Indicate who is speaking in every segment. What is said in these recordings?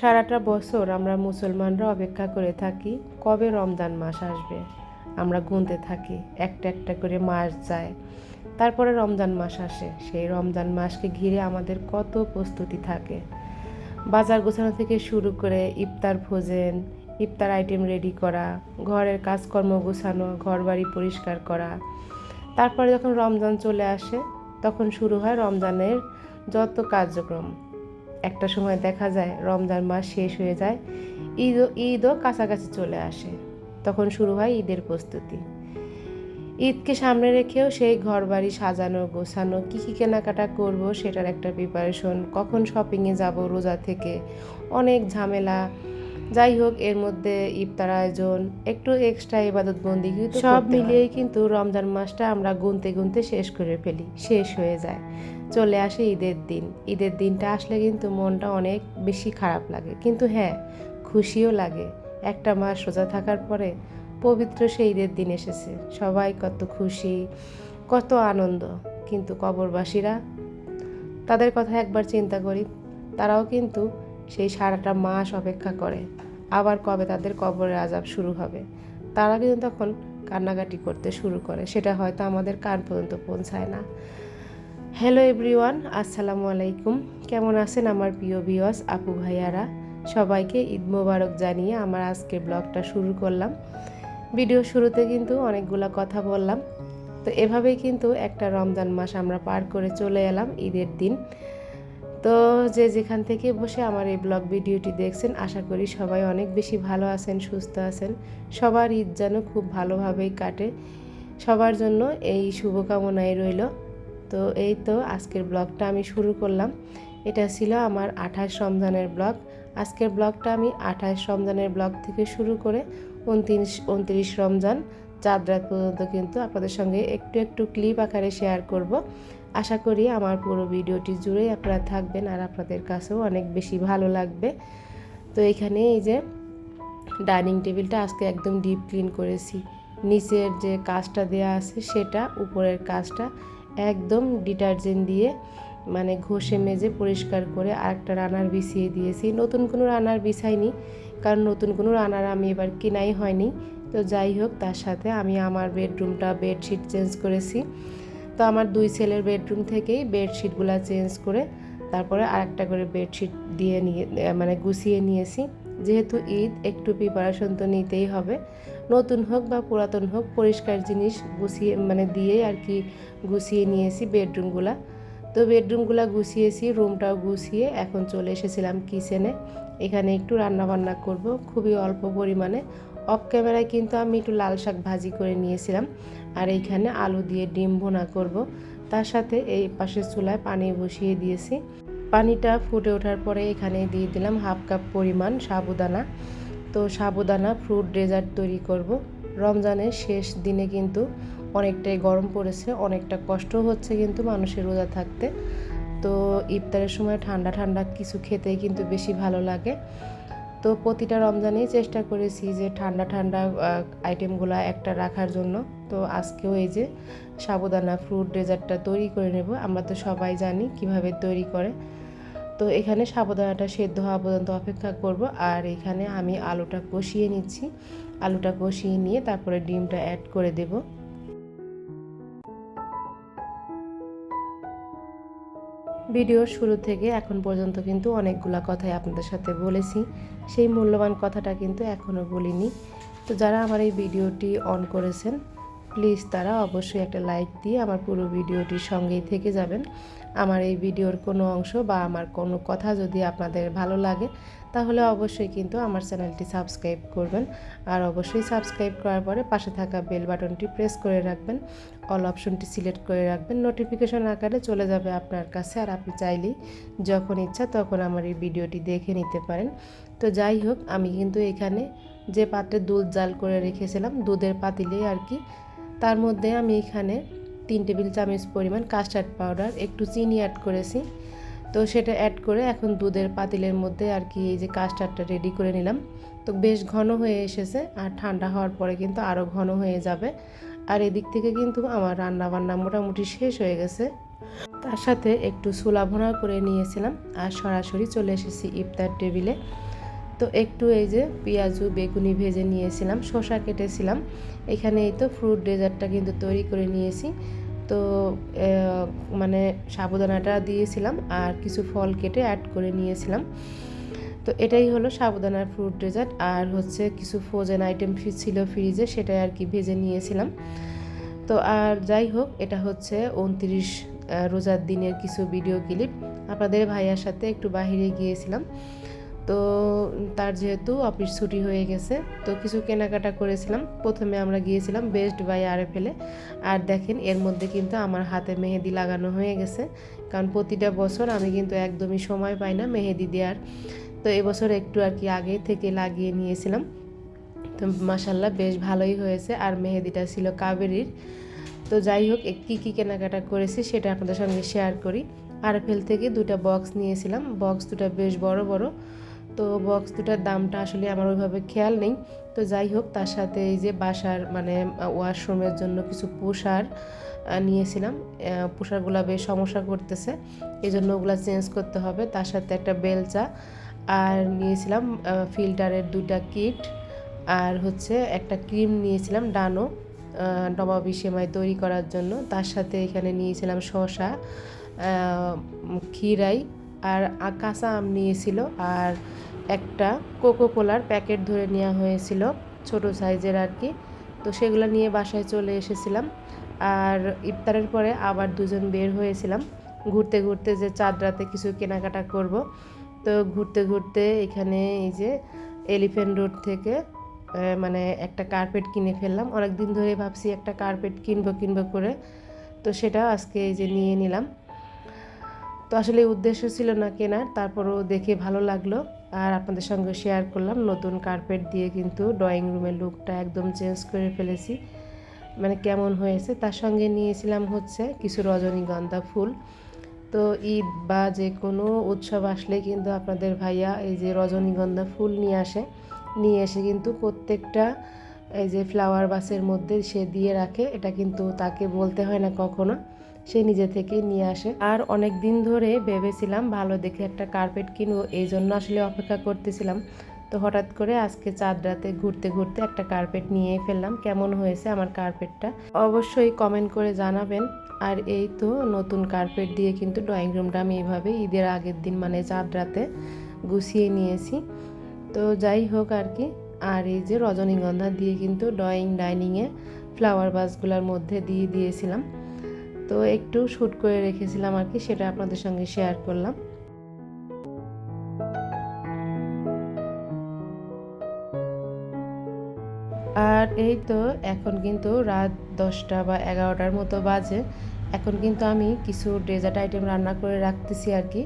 Speaker 1: সারাটা বছর আমরা মুসলমানরা অপেক্ষা করে থাকি কবে রমজান মাস আসবে। আমরা গুনতে থাকি, একটা একটা করে মাস যায়। তারপরে রমজান মাস আসে, সেই রমজান মাসকে ঘিরে আমাদের কত প্রস্তুতি থাকে। বাজার গোছানো থেকে শুরু করে ইফতার ভোজন, ইফতার আইটেম রেডি করা, ঘরের কাজকর্ম গোছানো ঘর বাড়ি পরিষ্কার করা। তারপরে যখন রমজান চলে আসে, তখন শুরু হয় রমজানের যত কার্যক্রম। একটা সময় দেখা যায় রমজান মাস শেষ হয়ে যায় ঈদও ঈদও কাছাকাছি চলে আসে। তখন শুরু হয় ঈদের প্রস্তুতি। ঈদকে সামনে রেখেও সেই ঘর বাড়ি সাজানো গোছানো কী কী কেনাকাটা করব সেটার একটা প্রিপারেশন কখন শপিংয়ে যাব রোজা থেকে অনেক ঝামেলা। যাই হোক এর মধ্যে ইফতার আয়োজন একটু এক্সট্রা ইবাদত বন্দি সব মিলিয়েই কিন্তু রমজান মাসটা আমরা গুনতে গুনতে শেষ করে ফেলি শেষ হয়ে যায়। চলে আসে ঈদের দিন। ঈদের দিনটা আসলে কিন্তু মনটা অনেক বেশি খারাপ লাগে। কিন্তু হ্যাঁ খুশিও লাগে। একটা মাস সোজা থাকার পরে পবিত্র সেই ঈদের দিন এসেছে। সবাই কত খুশি, কত আনন্দ। কিন্তু কবরবাসীরা, তাদের কথা একবার চিন্তা করি, তারাও কিন্তু সেই সারাটা মাস অপেক্ষা করে। আবার কবে তাদের কবরের আজাব শুরু হবে? তারা কিন্তু তখন কান্নাকাটি করতে শুরু করে। সেটা হয়তো আমাদের কান পর্যন্ত পৌঁছায় না। হ্যালো এভরিওয়ান আসসালামু আলাইকুম। কেমন আছেন আমার প্রিয় ভিওয়াস আপু ভাইয়ারা? সবাইকে ঈদ মোবারক জানিয়ে আমার আজকের ব্লগটা শুরু করলাম। ভিডিও শুরুতে কিন্তু অনেকগুলা কথা বললাম। তো এভাবেই কিন্তু একটা রমজান মাস আমরা পার করে চলে এলাম, ঈদের দিন। তো যে যেখান থেকে বসে আমার এই ব্লগ ভিডিওটি দেখছেন, আশা করি সবাই অনেক বেশি ভালো আছেন, সুস্থ আছেন। সবার ঈদ যেন খুব ভালোভাবেই কাটে। সবার জন্য এই শুভকামনাই রইল। তো এই তো আজকের ব্লগটা আমি শুরু করলাম। এটা ছিল আমার আঠাশ রমজানের ব্লগ। আজকের ব্লগটা আমি আঠাশ রমজানের ব্লগ থেকে শুরু করে উনত্রিশ উনত্রিশ রমজান চাঁদ রাত পর্যন্ত কিন্তু আপনাদের সঙ্গে একটু একটু ক্লিপ আকারে শেয়ার করব। আশা করি আমার পুরো ভিডিওটি জুড়েই আপনারা থাকবেন আর আপনাদের কাছেও অনেক বেশি ভালো লাগবে। তো এখানে এই যে ডাইনিং টেবিলটা আজকে একদম ডিপ ক্লিন করেছি। নিচের যে কাজটা দেয়া আছে সেটা, উপরের কাজটা একদম ডিটারজেন্ট দিয়ে মানে ঘষে মেজে পরিষ্কার করে আরেকটা রানার বিছিয়ে দিয়েছি। নতুন কোনো রানার বিছাইনি, কারণ নতুন কোনো রানার আমি এবার কেনাই হয়নি। তো যাই হোক, তার সাথে আমি আমার বেডরুমটা বেডশিট চেঞ্জ করেছি। তো আমার দুই ছেলের বেডরুম থেকেই বেডশিটগুলো চেঞ্জ করে তারপরে আরেকটা করে বেডশিট দিয়ে নিয়ে মানে গুছিয়ে নিয়েছি। যেহেতু ঈদ, একটু প্রিপারেশন তো নিতেই হবে। নতুন হোক বা পুরাতন হোক, পরিষ্কার জিনিস গুছিয়ে মানে দিয়ে আর কি গুছিয়ে নিয়েছি বেডরুমগুলা তো বেডরুমগুলো গুছিয়েছি রুমটাও গুছিয়ে এখন চলে এসেছিলাম কিচেনে এখানে একটু রান্না বান্না করব, খুবই অল্প পরিমাণে। অফ ক্যামেরায় কিন্তু আমি একটু লাল শাক ভাজি করে নিয়েছিলাম। আর এইখানে আলু দিয়ে ডিম ভোনা করব। তার সাথে এই পাশের চুলায় পানি বসিয়ে দিয়েছি। পানিটা ফুটে ওঠার পরে এখানে দিয়ে দিলাম হাফ কাপ পরিমাণ সাবুদানা। তো সাবুদানা ফ্রুট ডেজার্ট তৈরি করব। রমজানের শেষ দিনে কিন্তু অনেকটাই গরম পড়েছে, অনেকটা কষ্ট হচ্ছে কিন্তু মানুষের রোজা থাকতে। তো ইফতারের সময় ঠান্ডা ঠান্ডা কিছু খেতে কিন্তু বেশি ভালো লাগে। তো প্রতিটা রমজানেই চেষ্টা করেছি যে ঠান্ডা ঠান্ডা আইটেমগুলো একটা রাখার জন্য। তো আজকেও এই যে সাবুদানা ফ্রুট ডেজার্টটা তৈরি করে নেব। আমরা তো সবাই জানি কীভাবে তৈরি করে। তো এখানে সাবুদানাটা সেদ্ধ হওয়া পর্যন্ত অপেক্ষা করব। আর এখানে আমি আলুটা কষিয়ে নিচ্ছি। আলুটা কষিয়ে নিয়ে তারপরে ডিমটা অ্যাড করে দেবো। ভিডিওর শুরু থেকে এখন পর্যন্ত কিন্তু অনেকগুলা কথাই আপনাদের সাথে বলেছি। সেই মূল্যবান কথাটা কিন্তু এখনও বলিনি। তো যারা আমার এই ভিডিওটি অন করেছেন প্লিজ তারা অবশ্যই একটা লাইক দিয়ে আমার পুরো ভিডিওটির সঙ্গেই থেকে যাবেন। আমার এই ভিডিওর কোনো অংশ বা আমার কোনো কথা যদি আপনাদের ভালো লাগে, তাহলে অবশ্যই কিন্তু আমার চ্যানেলটি সাবস্ক্রাইব করবেন। আর অবশ্যই সাবস্ক্রাইব করার পরে পাশে থাকা বেল বাটনটি প্রেস করে রাখবেন। অল অপশনটি সিলেক্ট করে রাখবেন। নোটিফিকেশন আকারে চলে যাবে আপনার কাছে। আর আপনি চাইলেই যখন ইচ্ছা তখন আমার এই ভিডিওটি দেখে নিতে পারেন। তো যাই হোক, আমি কিন্তু এখানে যে পাত্রে দুধ জাল করে রেখেছিলাম, দুধের পাতিলেই আর কি তার মধ্যে আমি এখানে তিন টেবিল চামচ পরিমাণ কাস্টার্ড পাউডার, একটু চিনি অ্যাড করেছি। তো সেটা অ্যাড করে এখন দুধের পাতিলের মধ্যে আর কি এই যে কাস্টার্ডটা রেডি করে নিলাম। তো বেশ ঘন হয়ে এসেছে আর ঠান্ডা হওয়ার পরে কিন্তু আরও ঘন হয়ে যাবে। আর এদিক থেকে কিন্তু আমার রান্না বান্না মোটামুটি শেষ হয়ে গেছে। তার সাথে একটু ছোলা ভোনা করে নিয়েছিলাম আর সরাসরি চলে এসেছি ইফতার টেবিলে। তো একটু এই যে পেঁয়াজু, বেগুনি ভেজে নিয়েছিলাম, শসা কেটেছিলাম। এখানে এই তো ফ্রুট ডেজার্টটা কিন্তু তৈরি করে নিয়েছি। তো মানে সাবুদানাটা দিয়েছিলাম আর কিছু ফল কেটে অ্যাড করে নিয়েছিলাম। তো এটাই হলো সাবুদানার ফ্রুট ডেজার্ট আর হচ্ছে কিছু ফ্রোজেন আইটেম ছিল ফ্রিজে সেটাই আর কি ভেজে নিয়েছিলাম। তো আর যাই হোক, এটা হচ্ছে উনত্রিশ রোজার দিনের কিছু ভিডিও ক্লিপ আপনাদের ভাইয়ার সাথে একটু বাহিরে গিয়েছিলাম। তো তার যেহেতু অফিস ছুটি হয়ে গেছে, তো কিছু কেনাকাটা করেছিলাম। প্রথমে আমরা গিয়েছিলাম বেস্ট বাই আরে ফেলে আর দেখেন, এর মধ্যে কিন্তু আমার হাতে মেহেদি লাগানো হয়ে গেছে। কারণ প্রতিটা বছর আমি কিন্তু একদমই সময় পাই না মেহেদি দেওয়ার। তো এবছর একটু আর কি আগে থেকে লাগিয়ে নিয়েছিলাম। তো মাসাল্লাহ বেশ ভালোই হয়েছে। আর মেহেদিটা ছিল কাবেরির। তো যাই হোক কী কী কেনাকাটা করেছি সেটা আপনাদের সঙ্গে শেয়ার করি। আর আরএফএল থেকে দুটা বক্স নিয়েছিলাম। বক্স দুটা বেশ বড় বড়। তো বক্স দুটার দামটা আসলে আমার ওইভাবে খেয়াল নেই। তো যাই হোক তার সাথে এই যে বাসার মানে ওয়াশরুমের জন্য কিছু পোশার নিয়েছিলাম। পোশাকগুলো বেশ সমস্যা করতেছে এই জন্য ওগুলো চেঞ্জ করতে হবে। তার সাথে একটা বেলচা আর নিয়েছিলাম ফিল্টারের দুটা কিট আর হচ্ছে একটা ক্রিম নিয়েছিলাম ডানো নবাবি সেমাই তৈরি করার জন্য। তার সাথে এখানে নিয়েছিলাম আহ, ক্ষীরাই আর কাঁচা আম নিয়েছিল আর একটা কোকো কোলার প্যাকেট ধরে নেওয়া হয়েছিল ছোট সাইজের আর কি। তো সেগুলো নিয়ে বাসায় চলে এসেছিলাম। আর ইফতারের পরে আবার দুজন বের হয়েছিলাম। ঘুরতে ঘুরতে যে চাঁদরাতে কিছু কেনাকাটা করব। তো ঘুরতে ঘুরতে এখানে এই যে এলিফেন্ট রোড থেকে মানে একটা কার্পেট কিনে ফেললাম। অনেক দিন ধরে ভাবছি একটা কার্পেট কিনবো কিনবো করে। তো সেটা আজকে এই যে নিয়ে নিলাম। তো আসলে উদ্দেশ্য ছিল না কেনার, তারপরও দেখে ভালো লাগল। আর আপনাদের সঙ্গে শেয়ার করলাম, নতুন কার্পেট দিয়ে কিন্তু ড্রয়িং রুমের লুকটা একদম চেঞ্জ করে ফেলেছি। মানে কেমন হয়েছে তার সঙ্গে নিয়েছিলাম হচ্ছে কিছু রজনীগন্ধা ফুল। তো ঈদ বা যে কোনো উৎসব আসলে কিন্তু আপনাদের ভাইয়া এই যে রজনীগন্ধা ফুল নিয়ে আসে, নিয়ে এসে কিন্তু প্রত্যেকটা এই যে ফ্লাওয়ার বাসের মধ্যে সে দিয়ে রাখে। এটা কিন্তু তাকে বলতে হয় না কখনো। সে নিজে থেকেই নিয়ে আসে। আর অনেক দিন ধরে ভেবেছিলাম ভালো দেখে একটা কার্পেট কিনবো, এই জন্য আসলে অপেক্ষা করতেছিলাম। তো হঠাৎ করে আজকে চাঁদ রাতে ঘুরতে ঘুরতে একটা কার্পেট নিয়ে ফেললাম। কেমন হয়েছে আমার কার্পেটটা? অবশ্যই কমেন্ট করে জানাবেন। আর এই তো নতুন কার্পেট দিয়ে কিন্তু ড্রয়িং রুমটা আমি এইভাবে ঈদের আগের দিন মানে চাঁদ রাতে গুছিয়ে নিয়েছি। তো যাই হোক আর কি। আর এই যে রজনীগন্ধা দিয়ে কিন্তু ড্রয়িং ডাইনিংয়ে ফ্লাওয়ার বাসগুলোর মধ্যে দিয়ে দিয়েছিলাম। তো একটু শ্যুট করে রেখেছিলাম আর কি, সেটা আপনাদের সঙ্গে শেয়ার করলাম। আর এই তো এখন কিন্তু রাত দশটা বা এগারোটার মতো বাজে। এখন কিন্তু আমি কিছু ডেজার্ট আইটেম রান্না করে রাখতেছি আর কি।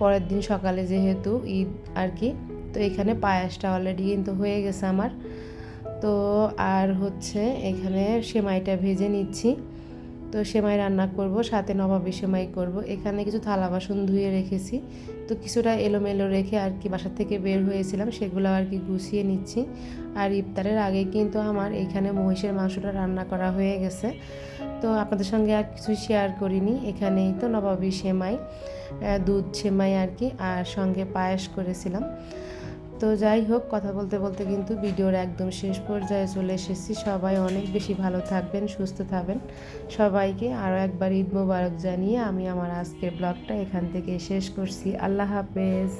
Speaker 1: পরের দিন সকালে যেহেতু ঈদ আর কি, তো এখানে পায়াসটা অলরেডি কিন্তু হয়ে গেছে আমার। তো আর হচ্ছে এখানে সেমাইটা ভেজে নিচ্ছি। তো সেমাই রান্না করব, সাথে নবাবি সেমাই করব। এখানে কিছু থালা বাসন ধুয়ে রেখেছি। তো কিছুটা এলোমেলো রেখে আর কি বাসা থেকে বের হয়েছিলাম, সেগুলো আর কি গুছিয়ে নিচ্ছি। আর ইফতারের আগে কিন্তু আমার এখানে মহিষের মাংসটা রান্না করা হয়ে গেছে। তো আপনাদের সঙ্গে আর কিছু শেয়ার করিনি, এখানেই তো নবাবি সেমাই দুধ সেমাই আর কি, আর সঙ্গে পায়েস করেছিলাম। তো যাই হোক, কথা বলতে বলতে কিন্তু ভিডিওর একদম শেষ পর্যায়ে চলে এসেছি। সবাই অনেক বেশি ভালো থাকবেন, সুস্থ থাকবেন। সবাইকে আরও একবার ঈদ মোবারক জানিয়ে আমি আমার আজকের ব্লগটা এখান থেকে শেষ করছি। আল্লাহ হাফেজ।